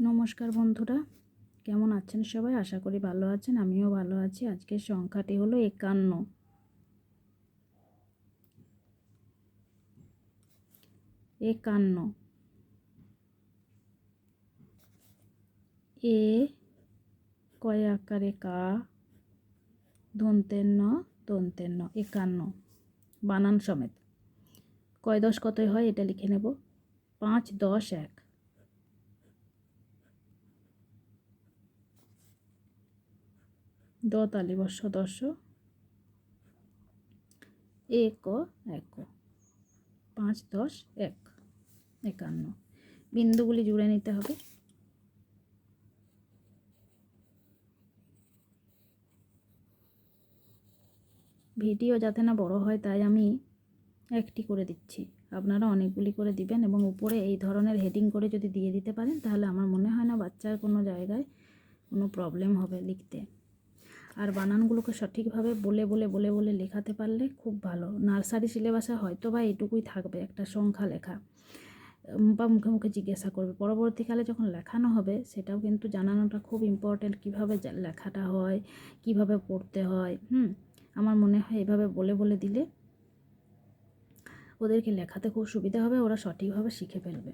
নমস্কার বন্ধুরা। কেমন আছেন সবাই? আশা করি ভালো আছেন, আমিও ভালো আছি। আজকের সংখ্যাটি হলো একান্ন। একান্ন। এ কয় আকারে কা? দন্তের ন দন্তের ন, একান্ন। বানান সমেত। কয় দশ কতই হয়? এটা লিখে নেব। পাঁচ, দশ, এক। দ তালিবর্ষ দশ এক এক পাঁচ, দশ, এক। একান্ন। বিন্দুগুলি জুড়ে নিতে হবে। ভিডিও যাতে না বড় হয়, তাই আমি একটি করে দিচ্ছি। আপনারা অনেকগুলি করে দিবেন এবং উপরে এই ধরনের হেডিং করে যদি দিয়ে দিতে পারেন, তাহলে আমার মনে হয় না বাচ্চার কোনো জায়গায় কোনো প্রবলেম হবে লিখতে। আর বানানগুলোকে সঠিকভাবে বলে বলে বলে বলে লেখাতে পারলে খুব ভালো। নার্সারি সিলেবাসে হয়তো বা এটুকুই থাকবে একটা সংখ্যা লেখা। বা মুখে মুখে জিজ্ঞাসা করবে। পরবর্তীকালে যখন লেখানো হবে, সেটাও কিন্তু জানানোটা খুব ইম্পর্ট্যান্ট কীভাবে লেখাটা হয়, কীভাবে পড়তে হয়, হুম? আমার মনে হয় এভাবে বলে বলে দিলে ওদেরকে লেখাতে খুব সুবিধা হবে, ওরা সঠিকভাবে শিখে ফেলবে।